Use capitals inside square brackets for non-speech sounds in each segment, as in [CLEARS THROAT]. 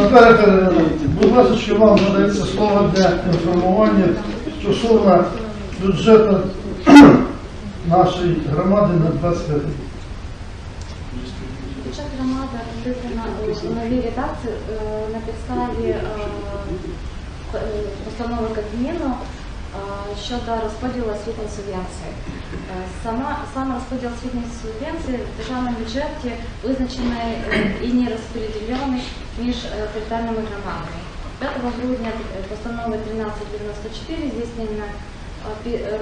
Наталя Катерина, будь ласка, вам надається слово для інформування стосовно бюджету [CLEARS THROAT] нашої громади на 25 рік. Бюджет громади розроблена у новій редакції е, на підставі е, е, постанови Кабміну е, щодо розподілу освітньої субвенції. Е, Сама, сам розподіл освітньої субвенції в державному бюджеті визначений е, і не розподілений між е, територіальними громадами. 5 грудня постанови 1394 здійснено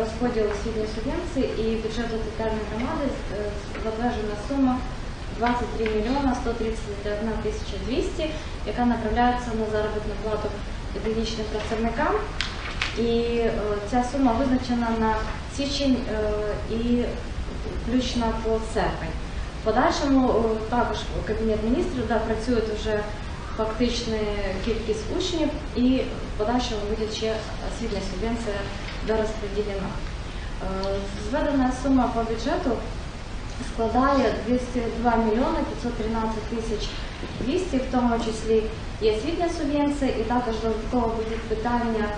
розподіл освітньої субвенції і бюджету територіальної громади затверджена сума 23 мільйона 131 тисяча 200, яка направляється на заробітну плату педагогічним працівникам. І ця сума визначена на січень е, і включно по серпень. В подальшому е, також Кабінет міністрів да, працює вже фактична кількість учнів і в подальшому буде ще освітня субвенція дорозподілена. Е, Зведена сума по бюджету складає 202 мільйони 513 тисяч 200, в тому числі і освітня субвенція, і також додатково буде питання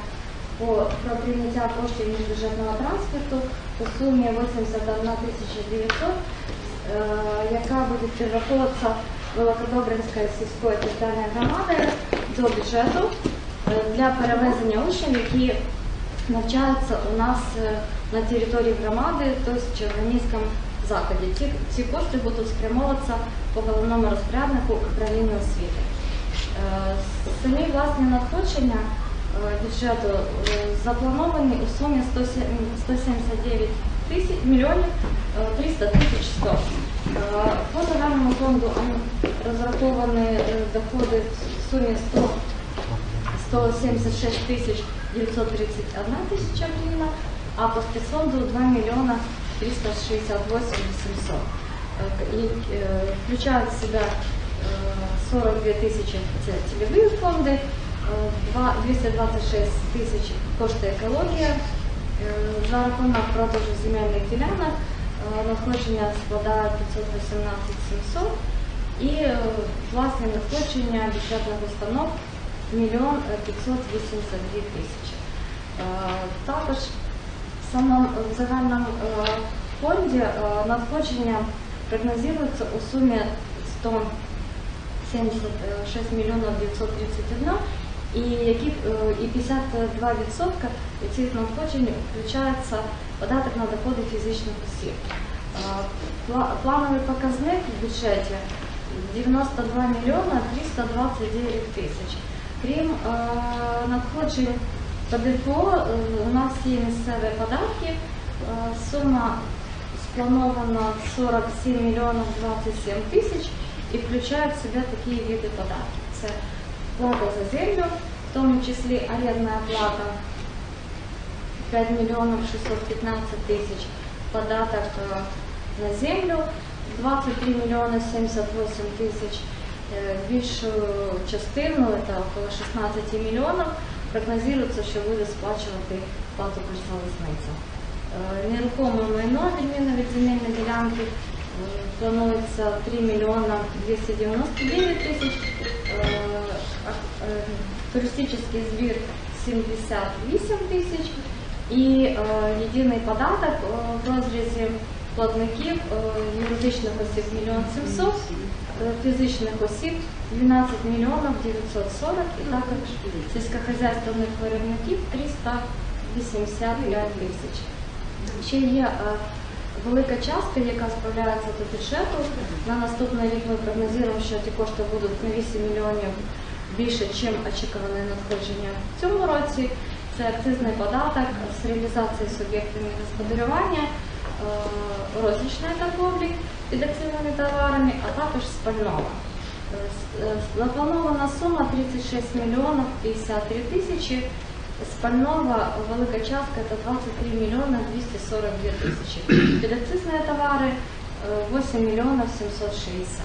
про прийняття коштів міжбюджетного транспорту у сумі 81 тисяча 900, е, яка буде перераховуватися Великодобринської сільської територіальної громади до бюджету е, для перевезення учнів, які навчаються у нас е, на території громади, тобто в Червонівському закладі. Ці, ці кошти будуть спрямовуватися по головному розпоряднику управління освіти. Самі власні надходження бюджету е, заплановані у сумі 107 179 тисяч мільйонів е, 300 тисяч 100. Е, По загальному фонду м, розраховані е, доходи в сумі 100 176 тисяч 931 тисяча гривень, а по спецфонду 2 мільйона 368 800. Е, і, е, Включають в себе е, 42 тисячі це цільові фонди, е, два- 226 тисяч коштує екологія. Е, За рахунок продажу земельних ділянок е, надходження складає 518 700 і е, власне надходження бюджетних установ мільйон 582 тисячі. Також в самому в загальному фонді надходження прогнозується у сумі 176 мільйонів 931 і які е, і 52% цих надходжень включається податок на доходи фізичних осіб. Е, Плановий показник в бюджеті 92 мільйона 329 тисяч. Крім е, надходжень ПДФО, у нас є місцеві податки. Сума спланована 47 мільйонів 27 тисяч і включає в себе такі види податків. Плата за землю, в тому числі орендна плата 5 мільйонів 615 тисяч, податок е, на землю 23 мільйони 78 тисяч. Е, Більшу частину, це около 16 мільйонів, прогнозується, що буде сплачувати плату залізниця. Нерухоме майно, відміна від земельної ділянки, е, планується 3 мільйона 299 тисяч, Е, туристичний збір 78 тисяч і єдиний податок е, в розрізі платників е, юридичних осіб 1 мільйон 700, е, фізичних осіб 12 мільйонів 940 і також сільськохозяйственних виробників 385 тисяч. Ще є е, велика частка, яка справляється до бюджету. На наступний рік ми прогнозуємо, що ті кошти будуть на 8 мільйонів більше, ніж очікуване надходження в цьому році. Це акцизний податок з реалізації суб'єктами господарювання, е, рознічної торговлі під акцизними товарами, а також спального. Е, е, Запланована сума 36 мільйонів 53 тисячі. Спального велика частка це 23 мільйони 242 тисячі. Підакцизні товари е, 8 мільйонів 760.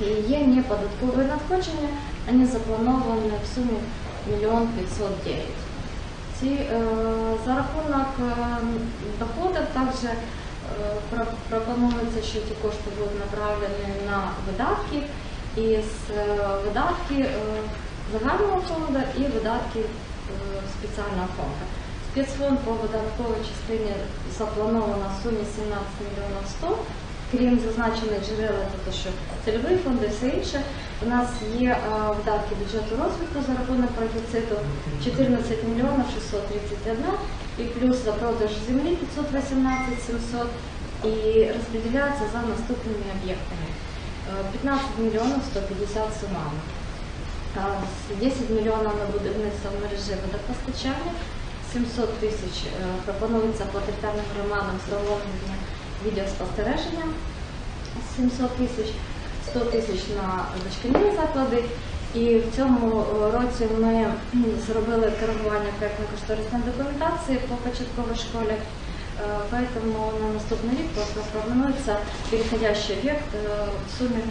І є неподаткові надходження, вони заплановані в сумі 1 509. Ці, е, за рахунок е, доходів також е, пропонується, що ці кошти будуть направлені на видатки. із е, видатки е, загального фонду і видатки е, спеціального фонду. Спецфонд по видатковій частині заплановано в сумі 17 мільйонів 100. Крім зазначених джерел, тобто що цільовий фонд і все інше, у нас є е, видатки бюджету розвитку за рахунок профіциту 14 мільйонів 631 і плюс за продаж землі 518 700 і розподіляється за наступними об'єктами. Е, 15 мільйонів 150 сумами. Е, 10 мільйонів на будівництво мережі водопостачання, 700 тисяч е, пропонується по територіальним громадам з договорення відеоспостереження, 700 тисяч, 100 тисяч на дошкільні заклади. І в цьому е, році ми зробили коригування проєктно-кошторисної документації по початковій школі. Е, Поэтому на наступний рік просто пропонується переходящий об'єкт е, в сумі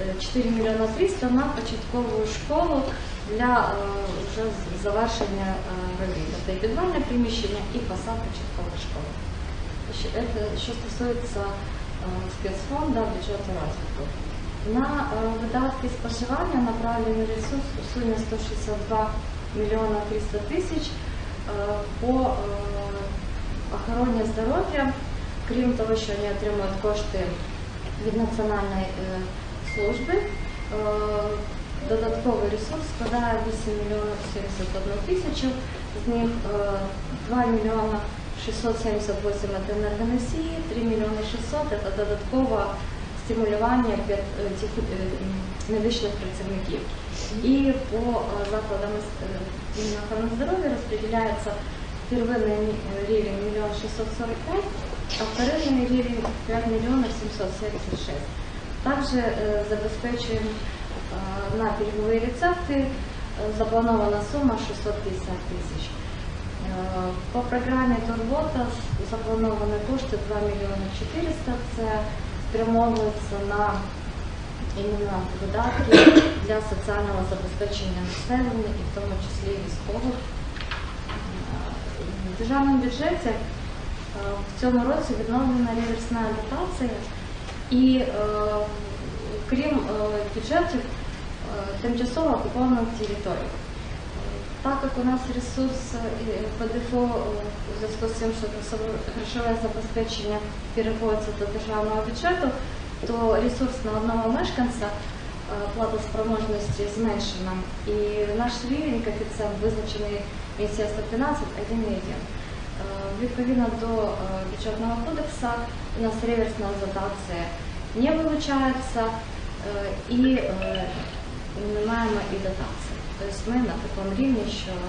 е, 4 мільйона 300 на початкову школу для вже завершення робіт. Це і підвальне приміщення, і фасад початкової школи. Это що стосується е, спецфонду бюджету розвитку. На е, видатки споживання направлені ресурс у сумі 162 мільйона 300 тисяч е, по е, охороні здоров'я. Крім того, що вони отримують кошти від Національної е, служби, е, додатковий ресурс складає 8 мільйонів 71 тисячу, з них е, 2 мільйона 678 це енергоносії, 3 мільйони 600 це додаткове стимулювання е, тех- е, м, медичних працівників. І по е, закладам е, охорони здоров'я розподіляється первинний рівень 1 645, а вторинний рівень 5 мільйонів 776. Також е, забезпечуємо е, на пільгові рецепти е, запланована сума 650 тисяч. Е, По програмі Турбота з- заплановані кошти 2 мільйони 400. Це спрямовується на іменно видатки для соціального забезпечення населення і в тому числі військових. Е, В державному бюджеті е, в цьому році відновлена реверсна дотація і крім бюджетів тимчасово окупованих територій. Так як у нас ресурс е, ПДФО е, у зв'язку з тим, що грошове забезпечення переводиться до державного бюджету, то ресурс на одного мешканця е, платоспроможності зменшена. І наш рівень коефіцієнт визначений Міністерством фінансів 1,1. Е, Відповідно до бюджетного кодексу у нас реверсна дотація не вилучається і не маємо і дотації. Тобто ми на такому рівні, що е,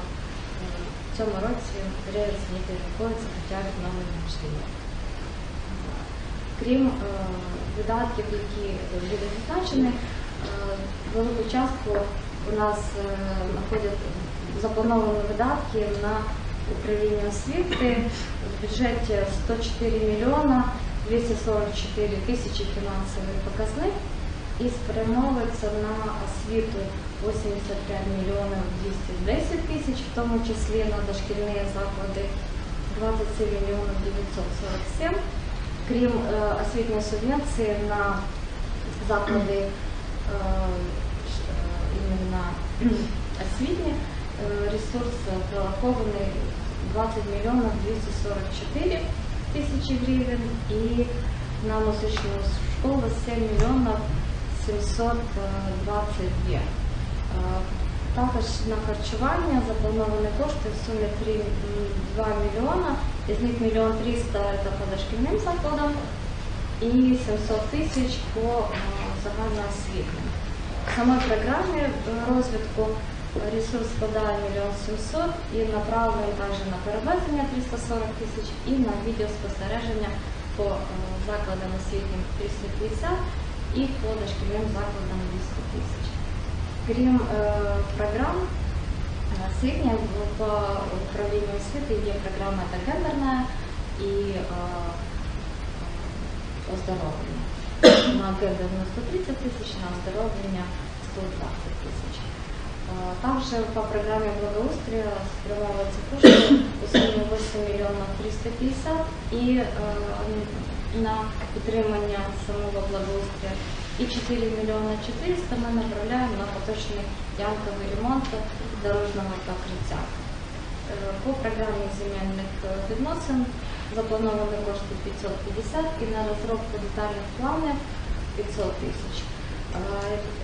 в цьому році реверс не перераховується, хоча відновлення можливо. Крім е, видатків, які будуть зазначені, е, велику частку у нас е, знаходять заплановані видатки на управління освіти в бюджеті 104 мільйона 244 тисячі фінансовий показник і спрямовується на освіту 85 мільйонів 210 тисяч, в тому числі на дошкільні заклади 27 мільйонів 947. Крім е, освітньої субвенції на заклади е, е, іменно освітні, ресурс прорахований 20 мільйонів 244 тисячі гривень і на музичну школу 7 мільйонів 722. Е, Також на харчування заплановані кошти в сумі 3, 2 мільйона, із них мільйон 300 це по дошкільним закладам і 700 тисяч по е, загальноосвітнім. В самій програмі е, розвитку ресурс складає мільйон 700 і направлений також на перевезення 340 тисяч і на відеоспостереження по е, закладам освітнім 350 і по дошкільним закладам 200 тисяч. Крім е, програм, е, освітня в- по управлінню освіти є програма та гендерна і е, е, оздоровлення. На гендерну 130 тисяч, на оздоровлення 120 тисяч. Е, Також по програмі благоустрою спрямовуються кошти у сумі 8 мільйонів 350 і е, на підтримання самого благоустрою. І 4 мільйони 400 ми направляємо на поточний ямковий ремонт дорожнього покриття. Е, По програмі земельних е, відносин заплановані кошти 550 і на розробку детальних планів 500 тисяч.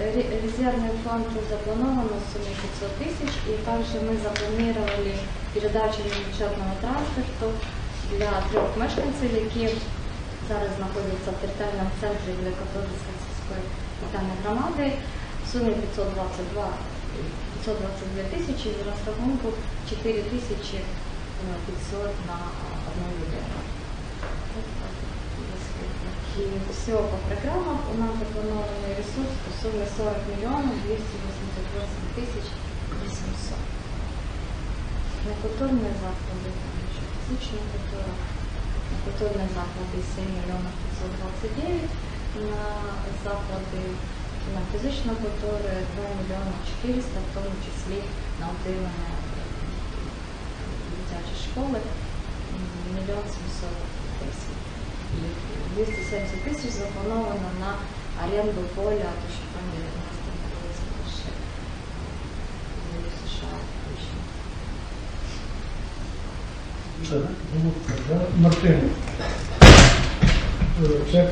Е, ре- Резервный фонд заплановано в сумме 500 тысяч, и также мы запланировали передачу бюджетного транспорту для трьох мешканців, які зараз знаходяться в територіальному центрі для Католицької сільської територіальної громади в сумі 522 522 тисячі і розрахунку 4 тисячі е, 500 на одну людину. И все по программам у нас запланованный ресурс по сумме 40 миллионов 288 тысяч 800. На культурные заходы, там еще физичная культура, на культурные заходы 7 миллионов 529, на заходи на фізичну культуру 2 мільйони 400, в тому числі на утримання дитячої школи мільйон 700 тисяч. І 270 тисяч заплановано на оренду поля, то що там є Мартин. Е,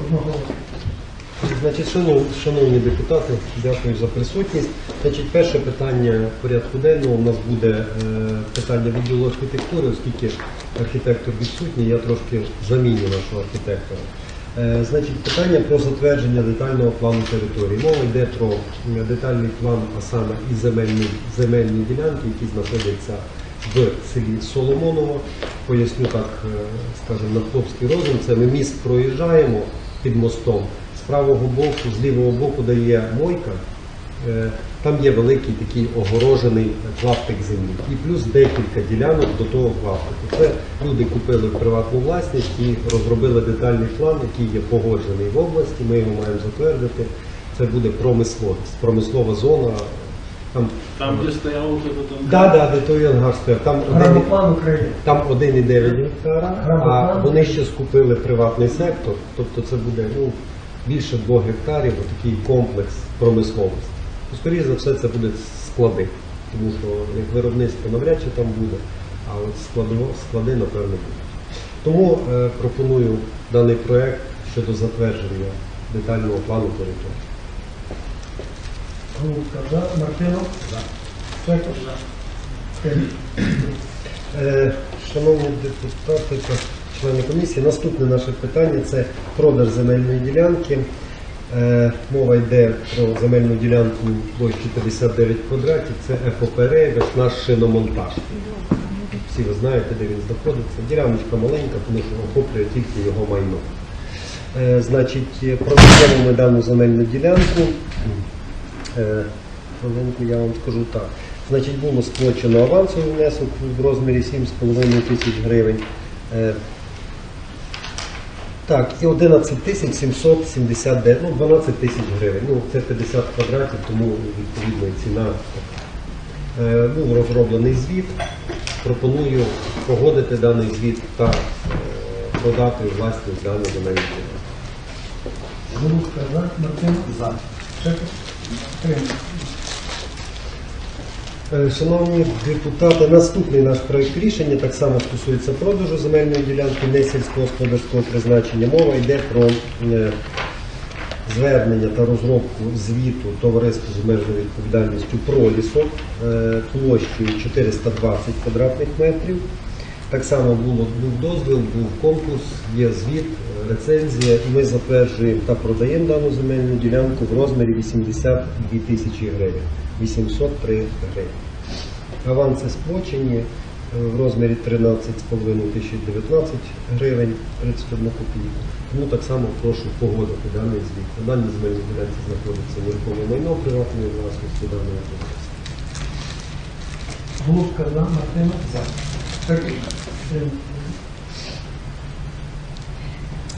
Одного. Значить, шановні, шановні депутати, дякую за присутність. Значить, перше питання порядку денного у нас буде е, питання відділу архітектури, оскільки архітектор відсутній, я трошки заміню нашого архітектора. Е, значить, питання про затвердження детального плану території. Мова йде про детальний план, а саме і земельні, земельні ділянки, які знаходяться в селі Соломоново. Поясню так, е, скажімо, на хлопський розум. Це ми міст проїжджаємо під мостом. З правого боку, з лівого боку дає мойка. Е, Там є великий такий огорожений клаптик землі. І плюс декілька ділянок до того клаптику. Це люди купили в приватну власність і розробили детальний план, який є погоджений в області. Ми його маємо затвердити. Це буде промисловість, промислова зона. Там, Там, где стоял вот этот ангар. да, да, де той ангар стояв. Там Грамоплан України. там 1,9 гектара, а вони ще скупили приватний сектор, тобто це буде ну, більше 2 гектарів, такий комплекс промисловості. Ну, Скоріше за все, це буде склади, тому що як виробництво навряд чи там буде, а от складово- склади, напевно, будуть. Тому е, пропоную даний проект щодо затвердження детального плану території. Голубка, да? Мартинов. Чекус. Кирил. Е, Шановні депутати та члени комісії, наступне наше питання це продаж земельної ділянки. Е, Мова йде про земельну ділянку площі 59 квадратів. Це ФОП «Рейвеш», наш шиномонтаж. Всі ви знаєте, де він знаходиться. Діляночка маленька, тому що охоплює тільки його майно. Е, Значить, е, продаємо ми дану земельну ділянку. Е, Хвилинку я вам скажу так. Значить, було сплачено авансовий внесок в розмірі 7,5 тисяч гривень. Е, Так, і 11 тисяч 779, ну 12 тисяч гривень. Ну, це 50 квадратів, тому відповідно ціна. Е, Був розроблений звіт. Пропоную погодити даний звіт та продати у власність дану земельну ділянку. Голубка, да? Мартинов. За. Е, Шановні депутати, наступний наш проект рішення так само стосується продажу земельної ділянки не сільськогосподарського призначення. Мова йде про е, звернення та розробку звіту товариства з обмеженою відповідальністю пролісок е, площею 420 квадратних метрів. Так само було, був дозвіл, був конкурс, є звіт, рецензія, ми затверджуємо та продаємо дану земельну ділянку в розмірі 82 тисячі гривень, 803 гривень. Аванси сплачені е, в розмірі 13,5 тисяч 19 гривень 31 копійку. Тому так само прошу погодити даний звіт. На даній земельній ділянці знаходиться нерухоме майно приватної власності даної товариства. Голубка, да? Мартинов. За.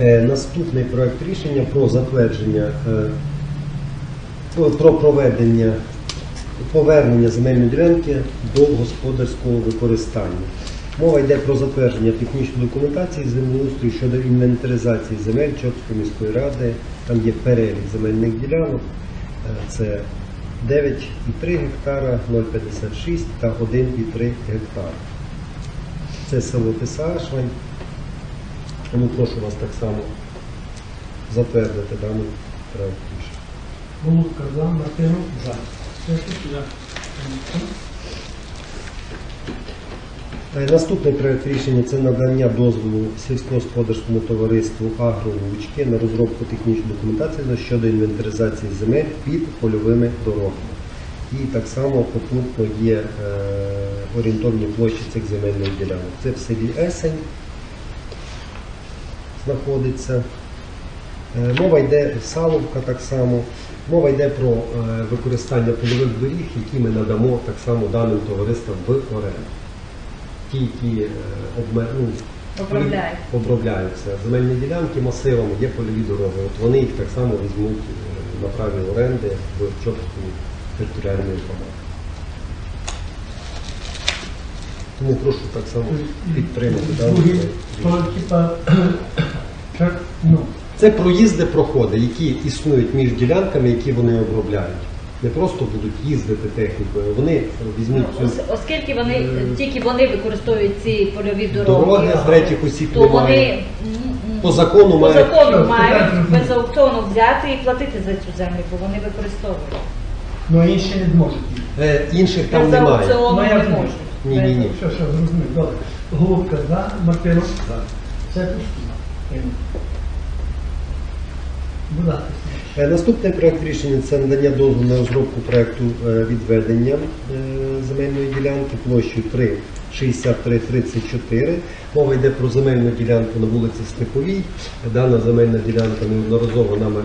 Е, Наступний проект рішення про затвердження, е, про проведення повернення земельної ділянки до господарського використання. Мова йде про затвердження технічної документації землеустрою щодо інвентаризації земель Чопської міської ради. Там є перелік земельних ділянок. Е, Це 9,3 гектара, 0,56 та 1,3 гектара. Це село Тисашвань. Тому прошу вас так само затвердити даний проект рішення. Голубка за, Мартинов за. Е, Наступний проект рішення це надання дозволу сільськогосподарському товариству «Агролучки» на розробку технічної документації щодо інвентаризації земель під польовими дорогами. І так само попутно є е, орієнтовні площі цих земельних ділянок. Це в селі Есень знаходиться. Е, Мова йде Саловка так само. Мова йде про е, використання польових доріг, які ми надамо так само даним товариствам в оренду. Ті, які е, обме- ну, Обробляють. обробляються земельні ділянки масивами, є польові дороги. От вони їх так само візьмуть на праві оренди в Чопську територіальної громади. Тому прошу так само підтримати Другі, то типа, як, ну, Це проїзди, проходи, які існують між ділянками, які вони обробляють. Не просто будуть їздити технікою, вони візьмуть цю Ос- Оскільки вони тільки вони використовують ці польові дороги, дороги з третіх осіб то немає. вони м, м, По закону по мають закону мають без аукціону взяти і платити за цю землю, бо вони використовують. ну а інші не зможуть. їх. Е, інших там Без немає. аукціону Ну, не можуть. Ні, ні, ні. Все, все, зрозумів, добре. Голубка за, Мартинов за. Це пустимо. Будь ласка. Е, Наступний проект рішення це надання дозволу на розробку проекту е, відведення е, земельної ділянки площею 3,6334. Мова йде про земельну ділянку на вулиці Степовій. Дана земельна ділянка неодноразово нами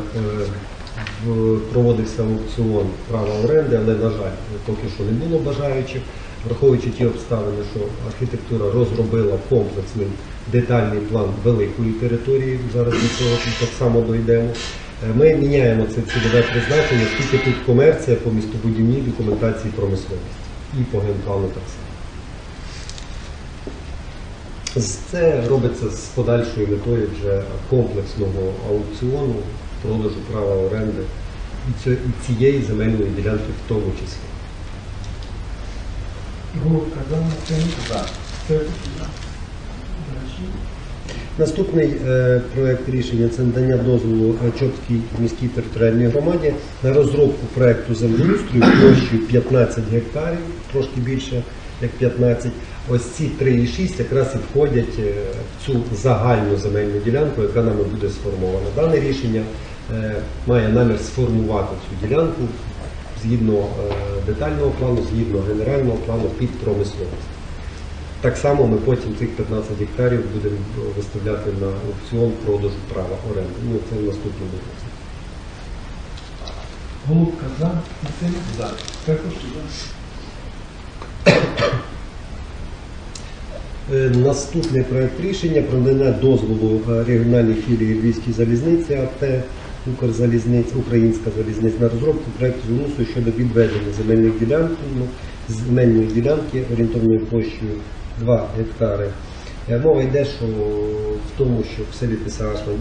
проводився аукціон права оренди, але, на жаль, поки що не було бажаючих. Враховуючи ті обставини, що архітектура розробила комплексний детальний план великої території, зараз до цього так само дійдемо. Е, Ми міняємо це цільове призначення, оскільки тут комерція по містобудівній документації промисловості і по генплану так само. Це робиться з подальшою метою вже комплексного аукціону, продажу права оренди і цієї земельної ділянки в тому числі. Наступний е, проект рішення це надання дозволу Чопській міській територіальній громаді на розробку проекту землеустрою площею 15 гектарів, трошки більше як 15. Ось ці 3,6 якраз і входять е, в цю загальну земельну ділянку, яка нами буде сформована. Дане рішення е, має намір сформувати цю ділянку згідно е, детального плану, згідно генерального плану під промисловість. Так само ми потім цих 15 гектарів будемо виставляти на аукціон продажу права оренди. Ну, це в наступному році. Голубка за, Мартинов за. Пустимо. Е, Наступний проект рішення про надання дозволу е, регіональній філії Львівській залізниці АТ Укрзалізниця, Українська залізниця на розробку проекту змусу щодо відведення земельних ділянок, ну, земельної ділянки орієнтовною площею 2 гектари. Е, Мова йде, що в тому, що в селі Писашвань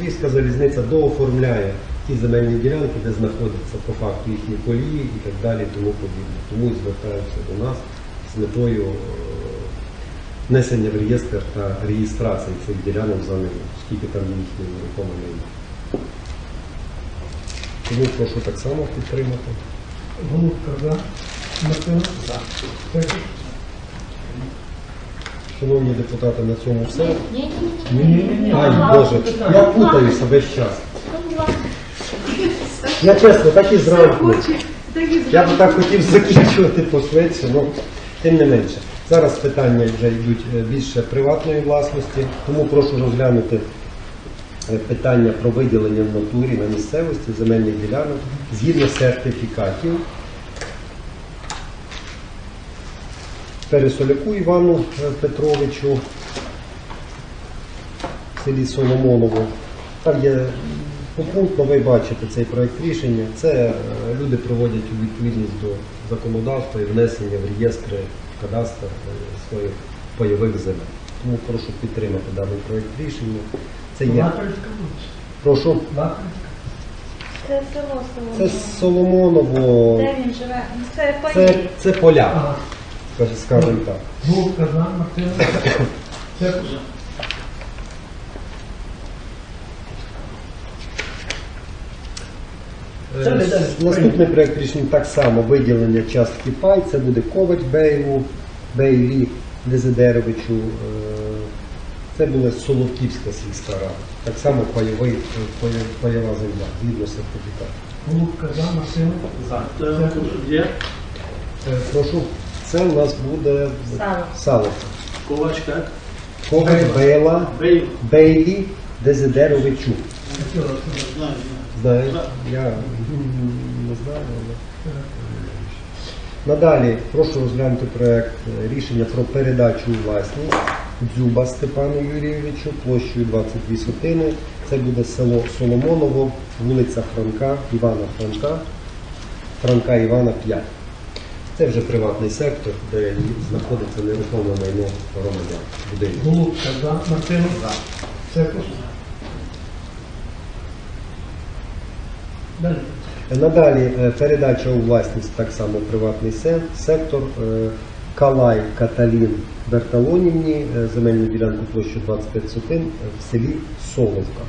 Львівська залізниця дооформляє ті земельні ділянки, де знаходяться по факту їхні колії і так далі, тому подібне. Тому і звертаються до нас з метою е, внесення в реєстр та реєстрації цих ділянок за ними, скільки там їхні нерухоме майно. Тому прошу так само підтримати. Голубка за, Мартинов за. Шановні депутати, на цьому все. Ні, Ні, ні. Ай, Боже, я путаюся весь час. Я чесно, так і зранку. Я б так хотів закінчувати пошвидше, але тим не менше. Зараз питання вже йдуть е, більше приватної власності, тому прошу розглянути питання про виділення в натурі на місцевості земельних ділянок згідно сертифікатів. Пересоляку Івану е, Петровичу в селі Соломоново. Там є попунктно, ви бачите цей проект рішення. Це е, люди проводять у відповідність до законодавства і внесення в реєстри в кадастр е, своїх пайових земель. Тому прошу підтримати даний проєкт рішення. Це є. Прошу. Це село. Це Соломоново. Де він живе? Ну, Це Це, паї. це поля, скажімо так. Мартинов. Церква. Далі, далі. Е, Наступний проєкт рішення так само виділення частки пай. Це буде Ковач Беєву, Беєві Дезидеровичу. Е, Це буде Соловківська сільська рада. Так само пайова земля, згідно сертифікату. Голубка за, Мартинов. За. Где? Е, Прошу, це у нас буде Сало. Саловка. Ковач Бейла, Бейлі Дезидеровичу. Знаю, я не знаю, але. Надалі прошу розглянути проект е, рішення про передачу у власність Дзюба Степану Юрійовичу площею 22 сотини. Це буде село Соломоново, вулиця Франка, Івана Франка, Франка Івана 5. Це вже приватний сектор, де знаходиться нерухоме майно громадян. Будинок. Голубка за, Мартинов. За. Церква. Далі. Надалі е, передача у власність так само приватний сектор. Калай Каталін Берталонівні, е, земельну ділянку площу 25 сотин в селі Соловка,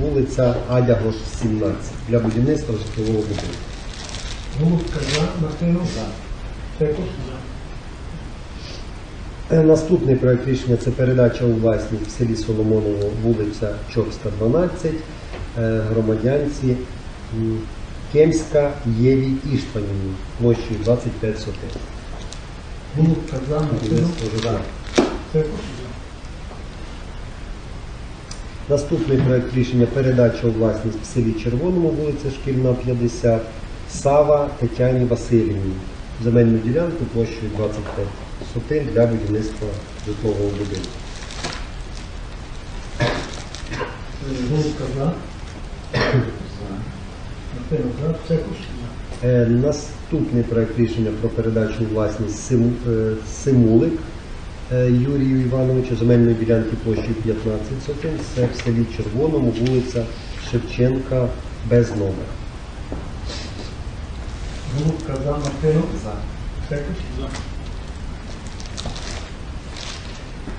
вулиця Адягош, 17, для будівництва житлового будинку. Голубка за, Мартинов. Е, Наступний проект рішення це передача у власність в селі Соломоново, вулиця Чорська, 12, е, громадянці Кемська Єві Іштванівні, площею 25 сотин. За, Мартинов. Будівництво Наступний проект рішення передача у власність в селі Червоному, вулиця Шкільна, 50, Сава Тетяні Васильівні. Земельну ділянку площею 25 сотин для будівництва житлового будинку. Голубка за. Мартинов за. Церква. Е, Наступний проект рішення про передачу власність е, Симулик е, Юрію Івановичу земельної ділянки площі 15 сотен Це в селі Червоному, вулиця Шевченка без номера. Голубка за, Мартинов. За. Церква.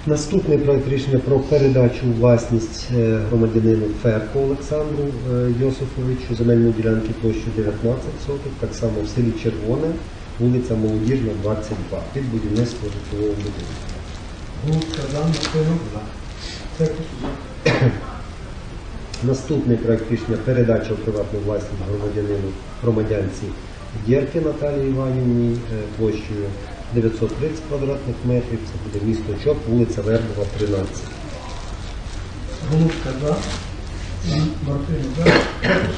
Наступний проект рішення про передачу у власність е, громадянину Ферко Олександру е, Йосифовичу земельної ділянки площею 19 соток, так само в селі Червоне, вулиця Молодіжна, 22, під будівництво житлового будинку. За. Церква. Наступний проект рішення передача у приватну власність громадянину громадянці Дєрки Наталії Іванівні е, площею 930 квадратних метрів. Це буде місто Чоп, вулиця Вербова, 13. Голубка за. Мартинов за. Церква.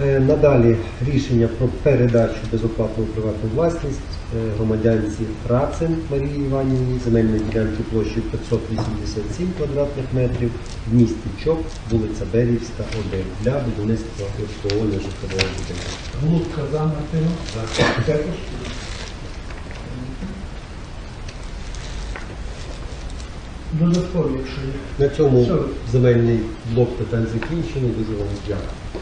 Е, Надалі рішення про передачу безоплатної приватної власність громадянці Рацин Марії Іванівні земельної ділянки площею 587 квадратних метрів в місті Чоп, вулиця Берівська, 1 для будівництва обслуговування житлового будинку. Голубка за, Мартинов. За. Додаткові, якщо є. На цьому земельний блок питань закінчений. Дуже вам дякую.